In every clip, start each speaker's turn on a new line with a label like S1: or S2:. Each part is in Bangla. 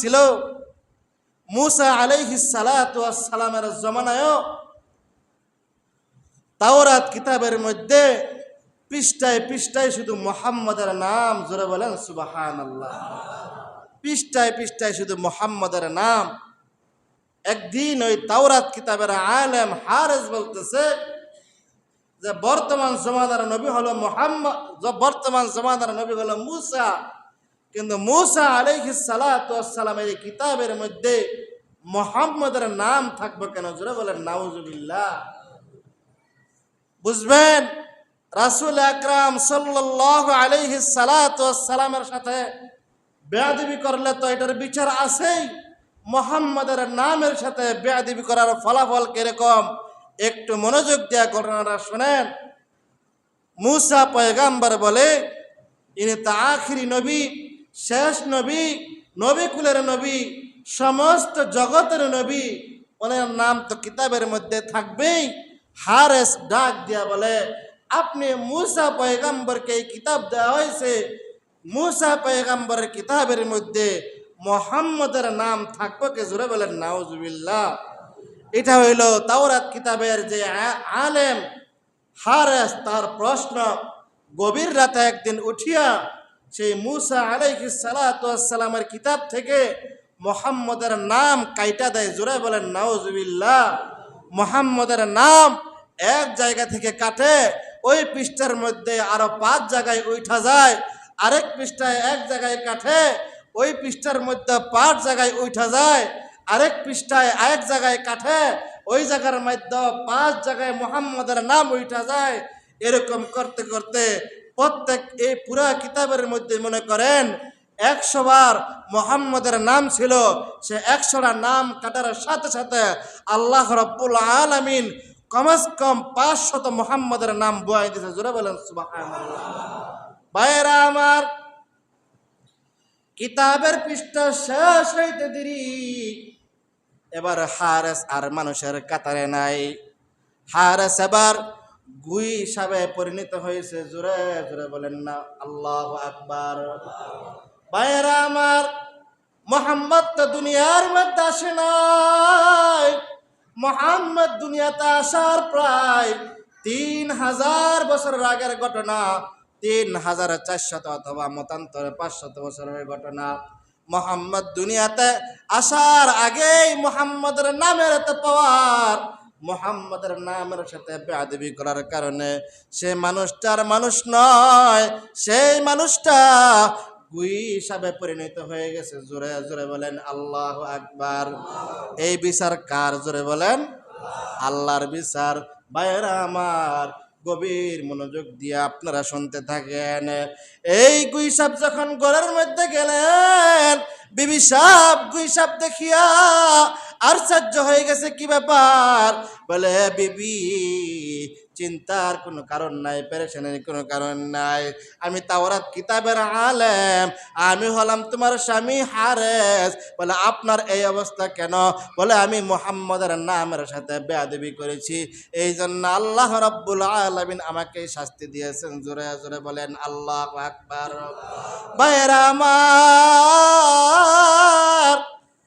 S1: ছিল মুসা আলাইহিস সালামের জমানায়ও তাওরাত কিতাবের মধ্যে পৃষ্ঠায় পৃষ্ঠায় শুধু মোহাম্মদের নাম জোরে বলেন সুবাহান আল্লাহ পৃষ্ঠায় পৃষ্ঠায় শুধু মোহাম্মদের নাম। একদিন ওই তাওরাত কিতাবের আলেম হারেস বলতেছে যে বর্তমান জমানার নবী হলো মোহাম্মদ বর্তমান জমানার নবী হলো মুসা। কিন্তু মুসা আলাইহিস সালামের এই কিতাবের মধ্যে মোহাম্মদের নাম থাকবে কেন? জোরে বলেন, নাউজুবিল্লাহ। বুঝবেন? রাসুল আকরাম সাল্লাহ আলাইহি সালামের সাথে বেয়াদিবি করলে তো এটার বিচার আছেই। মোহাম্মদের নামের সাথে বেয়াদিবি করার ফলাফল কীরকম? একটু মনোযোগ দেওয়া ঘটনাটা শোনেন। মুসা পয়গাম্বার বলে, ইনি তা আখিরি নবী শেষ নবী নবী কুলের নবী, সমস্ত জগতের নবী, ওনার নাম তো কিতাবের মধ্যে থাকবেই। হারেস ডাক দিয়া বলে, আপনি মুসা পয়গাম্বরকে এই কিতাব দেওয়া হয়েছে। মুসা পয়গাম্বরের কিতাবের মধ্যে মোহাম্মদের নাম থাকব কে? জোরে বলেন, নাউজুবিল্লাহ। এটা হইল তাওরাত কিতাবের যে আলেম হারেস তার প্রশ্ন। গভীর রাতে একদিন উঠিয়া সেই মুসা আলাইহি সালামের কিতাব থেকে মোহাম্মদের নাম কাইটা দেয়, জোরে বলেন, নাউজুবিল্লাহ। মোহাম্মদের নাম এক জায়গা থেকে কাটে, ওই পৃষ্ঠার মধ্যে আরও পাঁচ জায়গায় উঠা যায়, আরেক পৃষ্ঠায় এক জায়গায় কাটে, ওই পৃষ্ঠার মধ্যে পাঁচ জায়গায় উঠা যায়, আরেক পৃষ্ঠায় আরেক জায়গায় কাঠে ওই জায়গার মধ্যে পাঁচ জায়গায় মোহাম্মদের নাম উঠা যায়। এরকম করতে করতে প্রত্যেক এই পুরা কিতাবের মধ্যে মনে করেন, একশো বার মোহাম্মদের নাম ছিল, সে একশোটা নাম কাটার সাথে সাথে আল্লাহ রব্বুল আলামিন কমস কম পাঁচশত মোহাম্মদের নাম বয়াই দিয়েছে। জোরে বলেন ভাইয়েরা আমার, কিতাবের পৃষ্ঠা শেষ হইতে দেরি। এবার হারেস আর মানুষের কাতারে নাই। হারেস এবার গুই হিসাবে পরিণত হয়েছে। জোরে জোরে বলেন না, আল্লাহ আকবার। ভাইয়েরা আমার, মোহাম্মদ তো দুনিয়ার মধ্যে আসে নাই। মোহাম্মদ দুনিয়াতে আসার প্রায় তিন হাজার বছরের আগের ঘটনা, তিন হাজার চারশত অথবা মতান্তরে পাঁচশত বছরের ঘটনা। মোহাম্মদ দুনিয়াতে আসার আগেই মোহাম্মদের নামের পাওয়ার মোহাম্মদের নামের সাথে বেআবি করার কারণে সে মানুষটার মানুষ নয়, সেই মানুষটা গুই হিসাবে পরিণত হয়ে গেছে। জোরে জোরে বলেন আল্লাহ আকবার। এই বিচার কার? জোরে বলেন আল্লাহর বিচার। বাইরা আমার গভীর মনোযোগ দিয়ে আপনারা শুনতে থাকেন। এই গুই সাপ যখন ঘরের মধ্যে গেলেন, বিবি সাপ গুই সাপ দেখিয়া আর সাহায্য হয়ে গেছে, কি ব্যাপার? বলে, বিবি চিন্তার কোনো কারণ নাই, পেরেশানের কোনো কারণ নাই। আমি তাওরাত কিতাবের আলেম, আমি হলাম তোমার স্বামী হারেস। বলে, আপনার এই অবস্থা কেন? বলে, আমি মোহাম্মদের নামের সাথে বেয়াদবি করেছি। এই জন্য আল্লাহ রব্বুল আলমিন আমাকে শাস্তি দিয়েছেন। জোরে জোরে বলেন, আল্লাহ আকবার। বাইরা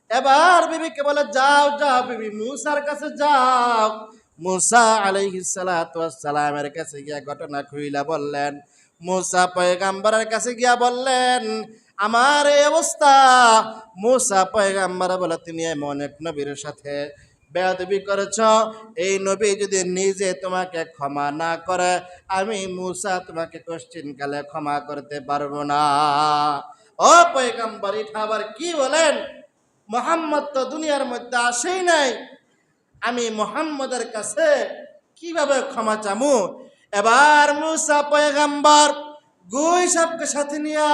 S1: এবার বিবিকে বলে, যাও যাও বিবি, মুসার কাছে যাও। মুসা আলাইহিসালামের কাছে গিয়া ঘটনা খুইলা বললেন, মুসা পয়গাম্বরের কাছে গিয়া বললেন, আমার এই অবস্থা। মুসা পয়গাম্বর বলে, তুমি এমন এক নবীর সাথে বেয়াদবি করেছ। এই নবী যদি নিজে তোমাকে ক্ষমা না করে, আমি মুসা তোমাকে কোশ্চিন কালে ক্ষমা করতে পারব না। ও পয়গাম্বর এটা আবার কি বলেন? মোহাম্মদ তো দুনিয়ার মধ্যে আসেই নাই। আমি মোহাম্মদের কাছে কীভাবে ক্ষমা চামু? এবার মুসা পয়গাম্বর গুই সবকে সাথে নিয়া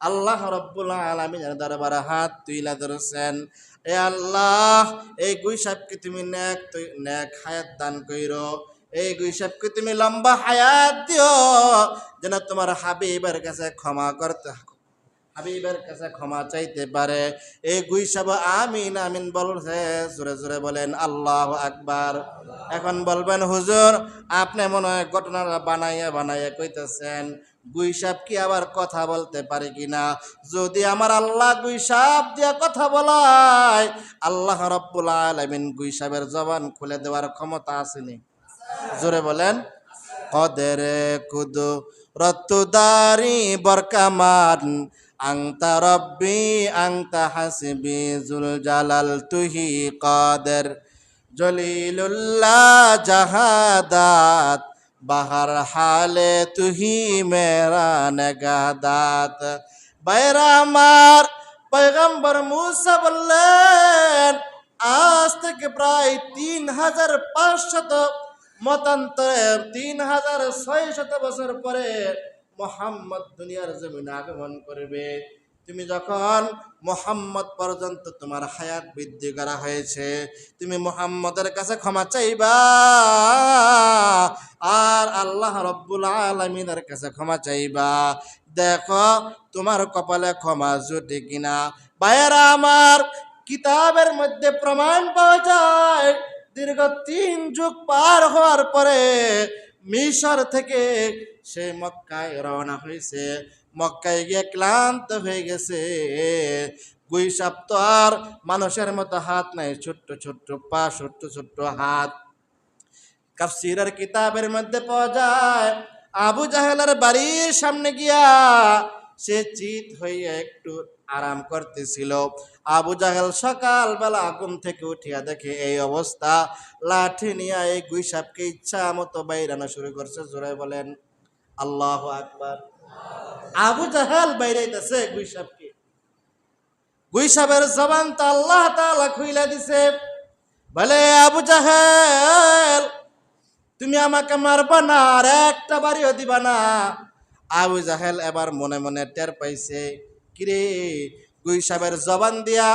S1: আল্লাহ রব্বুল আলমিনের দরবারে হাত তুইলা ধরেছেন। এ আল্লাহ, এই গুই সাহেবকে তুমি তৈ- নেক হায়াত দান কইরো। এই গুই সাহেবকে তুমি লম্বা হায়াত দিও, যেন তোমার হাবিবের কাছে ক্ষমা করতে হাবিবের কাছে ক্ষমা চাইতে পারে। এই গুই সব আমিন আমিন বলছে, জোরে জোরে বলেন, আল্লাহ আকবার। এখন বলবেন, হুজুর, আপনি মনে হয় ঘটনাটা বানাইয়া বানাইয়া কইতেছেন গুইসাপ কি আবার কথা বলতে পারে কিনা? যদি আমার আল্লাহ গুইসাপ দিয়ে কথা বলায়, আল্লাহ রব্বুল আলমিন গুইসাপের জবান খুলে দেওয়ার ক্ষমতা আসেনি। জোরে বলেন, কদের কুদু রত্তুদারি বরকামান আংতা রব্বি আংতা হাসিবি জুল জালাল তুহি কদের। জলিলুল্লাহ জাহাদাত, বাহার হালে তুহি মেরা নগাদাত। বাইরা আমার পয়গম্বর মুসা বললেন, আজ থেকে প্রায় তিন হাজার পাঁচশত, মতান্তরে তিন হাজার ছয় শত বছর পরে মোহাম্মদ দুনিয়ার জমিনে আগমন করবে। তুমি যখন মোহাম্মদ পর্যন্ত তোমার হায়াত বৃদ্ধি করা হয়েছে, তুমি মোহাম্মদের কাছে ক্ষমা চাইবা আর আল্লাহ রব্বুল আলমিনের কাছে ক্ষমা চাইবা। দেখো, তোমার কপালে ক্ষমা জুটে কিনা। ভাইয়েরা আমার, কিতাবের মধ্যে প্রমাণ পাওয়া যায়, দীর্ঘ তিন যুগ পার হওয়ার পরে মিশর থেকে সে মক্কায় রওনা হয়েছে। মক্কায় গিয়ে ক্লান্ত হয়ে গেছে। গুইসাপ তো আর মানুষের মতো হাত নাই, ছোট্ট ছোট্ট পা, ছোট্ট ছোট্ট হাত। কাফসিরের কিতাবের মধ্যে পাওয়া যায়, আবু জাহেলের বাড়ির সামনে গিয়া সে চিত হয়ে একটু আরাম করতেছিল। আবু জাহেল সকালবেলা আগুন থেকে উঠিয়া দেখে এই অবস্থা। লাঠি নিয়ে এই গুইসাপকে ইচ্ছা মতো বাইরানো শুরু করছে, জোরে বলেন, আল্লাহ আকবার। আবু জাহেল বাইরাইতেছে গুইসাপকে গুইসাপের জবান তো আল্লাহ তাআলা খুইলা দিছে। বলে, আবু জাহেল, তুমি আমাকে মারবা না, আর একটা বাড়িও দিবা না। আবু জাহেল এবার মনে মনে টের পাইছে, কিরে গুইসাবের জবান দিয়া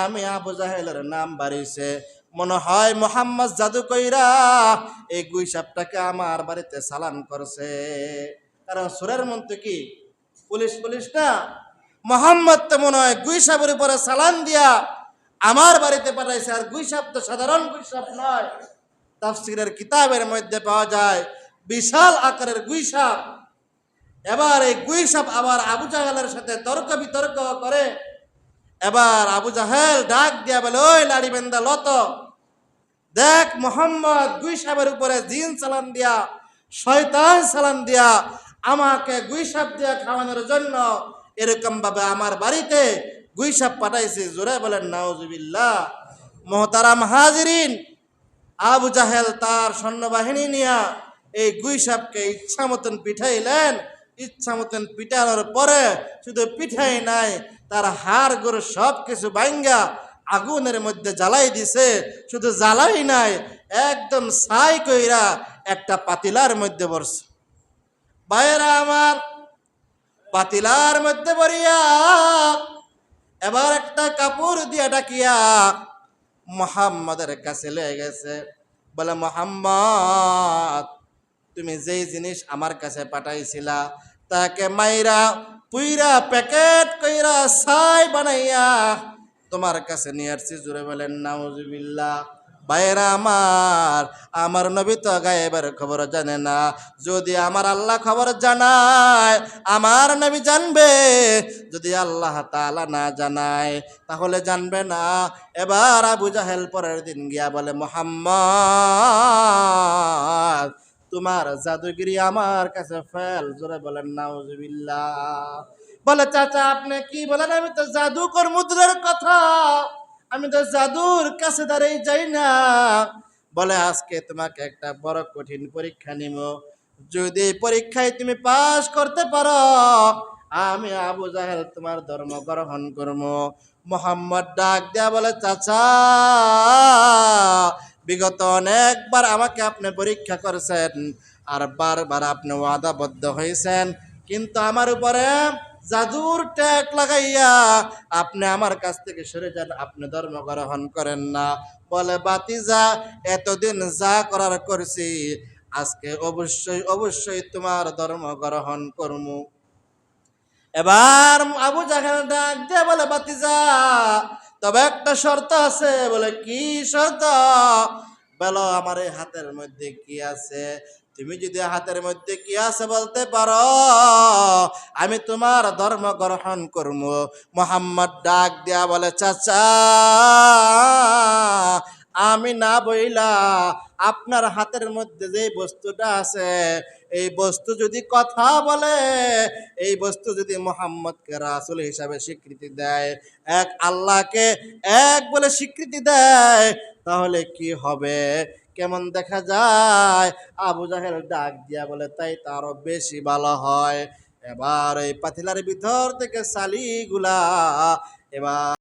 S1: আমি আবু জাহেলের নাম বাড়িছে মনে হয় মোহাম্মদ জাদু কইরা এই গুই গুইসাপটাকে আমার বাড়িতে সালান করছে। কারণ সুরের মন্ত্রী কি? পুলিশ পুলিশ না? মোহাম্মদ তো মনে হয় গুইসাবের উপরে সালান দিয়া আমার বাড়িতে পাঠাইছে। আর গুই গুইসাপ তো সাধারণ গুই গুইসাপ নয়। তাফসিরের কিতাবের মধ্যে পাওয়া যায়, বিশাল আকারের গুই গুইসাপ এবার এই গুইসাপ আবার আবু জাহেলের সাথে তর্ক বিতর্ক করে, এবার আবু জাহেল ডাক দিয়া বলে, ওই লাড়ি বেন্দা, লত। দেখ মোহাম্মদ গুইসাপের উপরে জিন সালান দিয়া, শয়তান সালান দিয়া, আমাকে গুইসাপ দিয়া খাওয়ানোর জন্য এরকম ভাবে আমার বাড়িতে গুইসাপ পাঠাইছে। জোরে বলেন, নাউজুবিল্লাহ। মোহতারাম হাজিরিন, আবু জাহেল তার সৈন্যবাহিনী নিয়া এই গুইসাপকে ইচ্ছা মতন পিঠাইলেন। ইচ্ছা মতন পিটানোর পরে শুধু পিঠাই নাই, তার হাড় গরু সব কিছু বাইঙ্গা আগুনের মধ্যে জ্বালাই দিছে। শুধু জ্বালাই নাই, একদম ছাই কইরা একটা পাতিলার মধ্যে বসছে বাইরা আমার, পাতিলার মধ্যে বরিয়া এবার একটা কাপড় দিয়া ডাকিয়া মোহাম্মদের কাছে লয়ে গেছে। বলে, মোহাম্মদ তুমি যেই জিনিস আমার কাছে পাঠাইছিলা, তাকে মাইরা পুইরা প্যাকেট কইরা ছাই বানাইয়া তোমার কাছে নিয়ে আসছি। জুড়ে বলেন, নাউজুবিল্লাহ। বাইরা আমার আমার নবী তো গায়েবের খবর জানে না। যদি আমার আল্লাহ খবর জানায়, আমার নবী জানবে। যদি আল্লাহ তালা না জানায়, তাহলে জানবে না। এবার আবু জাহেল পরের দিন গিয়া বলে, মোহাম্মদ তোমার জাদুগিরি আমার কাছে ফেল। জোরে বলেন নাউজুবিল্লা বলে, চাচা, আপনি কি বলেন? আমি তো জাদুকর মুদ্রার কথা। আমি তো জাদুর কাছে দাঁড়িয়ে যাই না। বলে, আজকে তোমাকে একটা বড় কঠিন পরীক্ষা নিব। যদি পরীক্ষায় তুমি পাশ করতে পারো আমি আবু জাহেল, তোমার ধর্ম গ্রহণ করব। মোহাম্মদ ডাক দেয়া বলে, চাচা, বিগত অনেকবার আমাকে আপনি পরীক্ষা করেছেন আর বারবার আপনি ওয়াদাবদ্ধ হয়েছেন। কিন্তু আমার উপরে জাদুর ট্যাগ লাগাইয়া আপনি আমার কাছ থেকে সরে যান, আপনি ধর্ম গ্রহণ করেন না। বলে, বাতিজা, এতদিন যা করার করছি, আজকে অবশ্যই অবশ্যই তোমার ধর্ম গ্রহণ করমু। এবার আবু জাহেল ডাক দিয়ে বলে বাতিজা তবে একটা শর্ত আছে। বলে, কি শর্ত? বলো, আমার এই হাতের মধ্যে কি আছে? তুমি যদি হাতের মধ্যে কি আছে বলতে পারো, আমি তোমার ধর্ম গ্রহণ করব। মোহাম্মদ ডাক দিয়া বলে, চাচা, আমি না বইলা আপনার হাতের মধ্যে যে বস্তুটা আছে এই বস্তু যদি কথা বলে, এই বস্তু যদি মোহাম্মদকে রাসুল হিসাবে স্বীকৃতি দেয়, এক আল্লাহকে এক বলে স্বীকৃতি দেয়, তাহলে কি হবে? কেমন দেখা যায়? আবু জাহেল ডাক দিয়া বলে, তাই তো আরও বেশি ভালো হয়। এবার এই পাতিলার ভিতর থেকে সালিগুলা, এবার